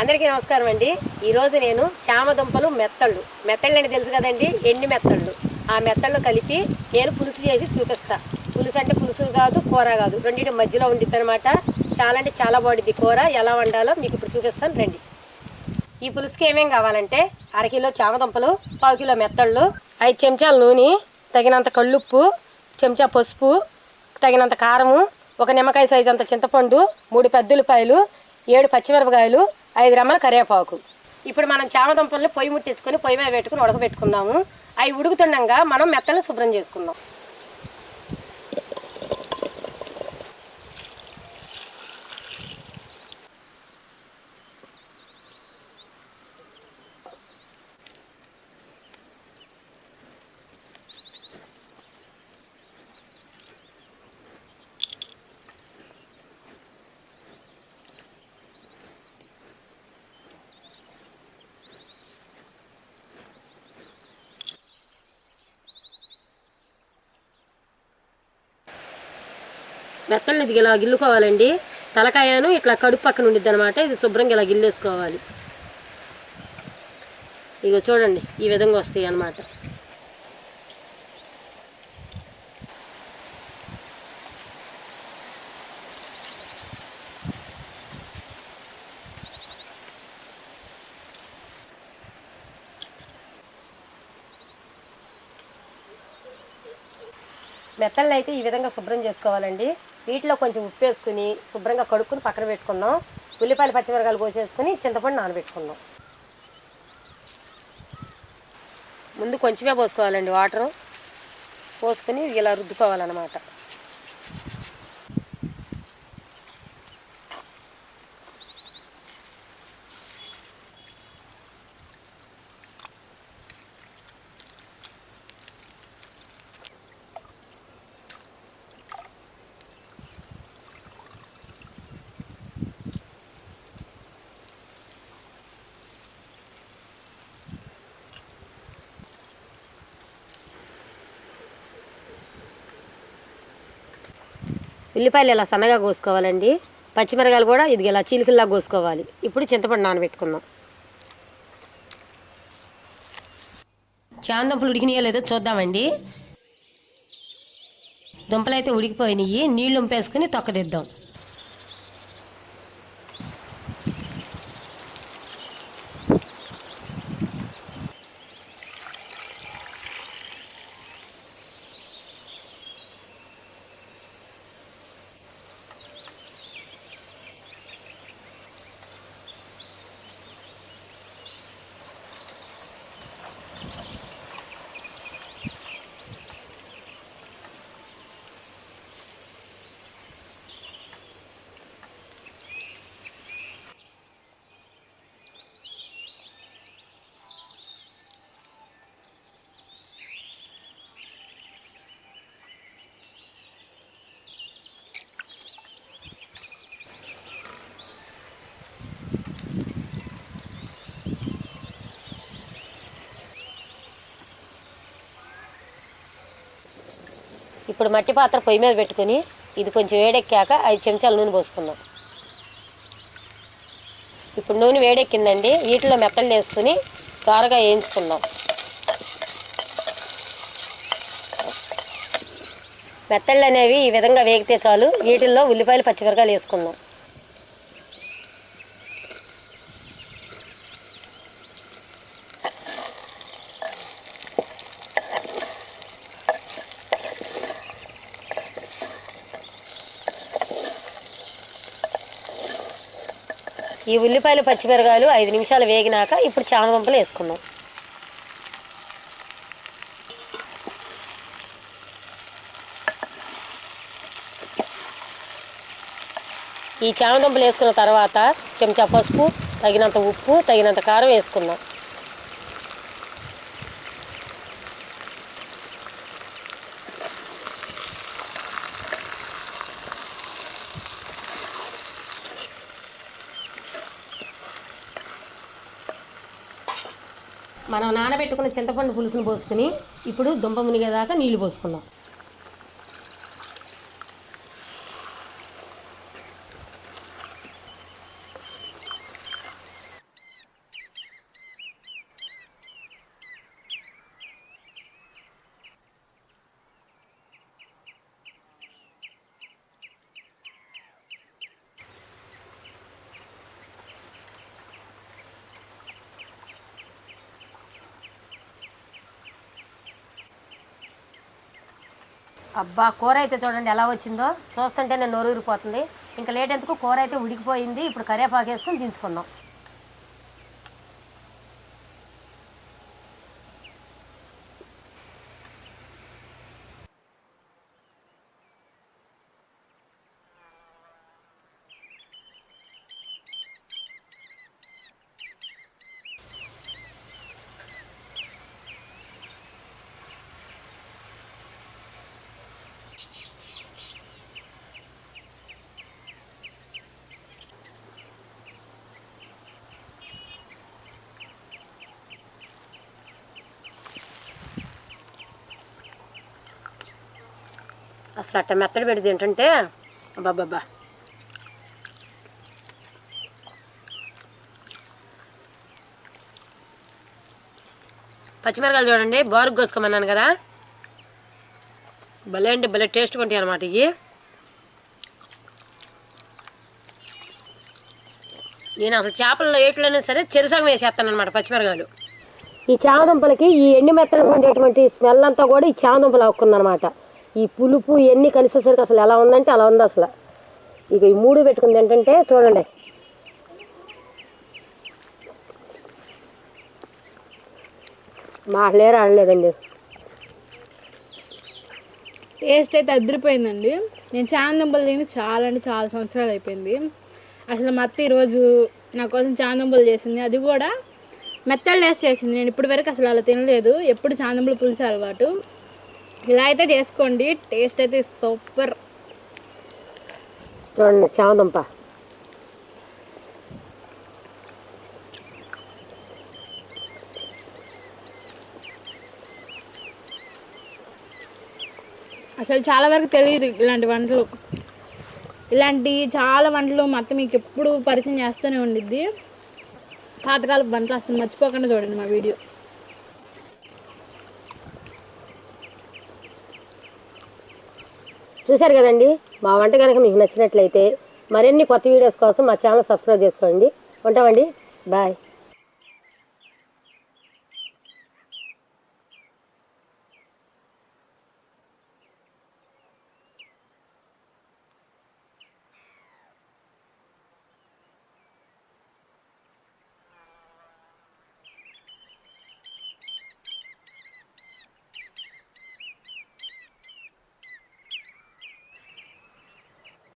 అందరికీ నమస్కారం అండి. ఈరోజు నేను చామదుంపలు మెత్తళ్ళు. మెత్తళ్ళు అంటే తెలుసు కదండి? ఎండి మెత్తళ్ళు. ఆ మెత్తళ్ళు కలిపి నేను పులుసు చేసి చూపిస్తా. పులుసు అంటే పులుసు కాదు కూర కాదు. రెండింటి మధ్యలో ఉండిద్ది అనమాట చాలా అంటే చాలా బాగుంటుంది కూర. ఎలా వండాలో మీకు ఇప్పుడు చూపిస్తాను. రండి. ఈ పులుసుకి ఏమేం కావాలంటే అరకిలో చామదుంపలు పావు కిలో మెత్తళ్ళు ఐదు చెంచాల నూనె తగినంత కళ్ళుప్పు చెంచా పసుపు తగినంత కారము ఒక నిమ్మకాయ సైజు అంత చింతపండు మూడు పెద్దలపాయలు ఏడు పచ్చిమిరపకాయలు ఐదు గ్రాముల కరివేపాకు. ఇప్పుడు మనం చామదుంపల్ని పొయ్యి ముట్టించుకొని పొయ్యి మీద పెట్టుకుని ఉడకబెట్టుకుందాము. అవి ఉడుకుతుండగా మనం మెత్తలను శుభ్రం చేసుకుందాం. మెత్తల్ని ఇది ఇలా గిల్లుకోవాలండి. తలకాయను ఇట్లా కడుపు పక్కన ఉండిద్ది అనమాట ఇది శుభ్రంగా ఇలా గిల్లేసుకోవాలి. ఇగో చూడండి ఈ విధంగా వస్తాయి అన్నమాట. మెత్తల్ని అయితే ఈ విధంగా శుభ్రం చేసుకోవాలండి. వీటిలో కొంచెం ఉప్పు వేసుకుని శుభ్రంగా కడుక్కుని పక్కన పెట్టుకుందాం. ఉల్లిపాయలు పచ్చిమిరకాయలు కోసేసుకుని చింతపండు నానబెట్టుకుందాం. ముందు కొంచెమే పోసుకోవాలండి వాటరు. పోసుకుని ఇలా రుద్దుకోవాలన్నమాట. ఉల్లిపాయలు ఇలా సన్నగా కోసుకోవాలండి? పచ్చిమిరకాయలు కూడా ఇది ఇలా చీలికల్లా కోసుకోవాలి. ఇప్పుడు చింతపండు నానబెట్టుకుందాం. చాందంపులు ఉడికినాయో లేదో చూద్దామండి. దుంపలు అయితే ఉడికిపోయినాయి. నీళ్ళు ఉంపేసుకుని తొక్కదిద్దాం. ఇప్పుడు మట్టి పాత్ర పొయ్యి మీద పెట్టుకుని ఇది కొంచెం వేడెక్కాక ఐదు చెంచాల నూనె పోసుకుందాం. ఇప్పుడు నూనె వేడెక్కిందండి. వీటిలో మెత్తలు వేసుకుని త్వరగా వేయించుకుందాం. మెత్తళ్ళు అనేవి ఈ విధంగా వేగితే చాలు. వీటిల్లో ఉల్లిపాయలు పచ్చిమిరకాయలు వేసుకుందాం. ఈ ఉల్లిపాయలు పచ్చిమిరకాయలు ఐదు నిమిషాలు వేగినాక ఇప్పుడు చామదుంపలు వేసుకుందాం. ఈ చామదుంపలు వేసుకున్న తర్వాత చెంచా పసుపు తగినంత ఉప్పు తగినంత కారం వేసుకుందాం. మనం నానబెట్టుకున్న చింతపండు పులుసును పోసుకుని ఇప్పుడు దుంప మునిగేదాకా నీళ్ళు పోసుకుందాం. అబ్బా కూర అయితే చూడండి ఎలా వచ్చిందో. చూస్తుంటే నేను నోరూరిపోతుంది. ఇంకా లేటెందుకు కూర అయితే ఉడికిపోయింది. ఇప్పుడు కరివేపాకు వేసుకొని దించుకుందాం. అసలు అట్ట మెత్తడి పెట్టి తింటుంటే అబ్బాబ్బా పచ్చిమిరకాయలు చూడండి బారుగు కోసుకోమన్నాను కదా. భలే అంటే భలే టేస్ట్గా ఉంటాయి అనమాట ఇవి. నేను అసలు చేపల్లో ఏట్లైనా సరే చెరుసగం వేసేస్తాను అనమాట పచ్చిమిరకాయలు. ఈ చామదుంపలకి ఈ ఎండి మెత్తలకు ఉండేటువంటి స్మెల్ అంతా కూడా ఈ చామదుంపలు అవుకుందనమాట ఈ పులుపు ఇవన్నీ కలిసేసరికి అసలు ఎలా ఉందంటే అలా ఉంది అసలు. ఇక ఈ మూడు పెట్టుకుంది ఏంటంటే చూడండి. మాటలేరు ఆడలేదండి. టేస్ట్ అయితే అదిరిపోయిందండి. నేను చాందంబలు తిని చాలా అంటే చాలా సంవత్సరాలు అయిపోయింది. అసలు మా అత్త ఈరోజు నా కోసం చాందంబలు చేసింది. అది కూడా మెత్తలు వేసి చేసింది. నేను ఇప్పటివరకు అసలు అలా తినలేదు. ఎప్పుడు చాందంబలు పులుసు అలవాటు. ఇలా అయితే చేసుకోండి. టేస్ట్ అయితే సూపర్. చూడండి చామదుంప. అసలు చాలా వరకు తెలియదు ఇలాంటి వంటలు. ఇలాంటి చాలా వంటలు మా అత్త మీకు ఎప్పుడు పరిచయం చేస్తూనే ఉండిద్ది. పాతకాలపు వంటలు అసలు మర్చిపోకుండా చూడండి మా వీడియో. చూశారు కదండి? మా వంట కనుక మీకు నచ్చినట్లయితే మరిన్ని కొత్త వీడియోస్ కోసం మా ఛానల్ సబ్స్క్రైబ్ చేసుకోండి. ఉంటామండి. బాయ్.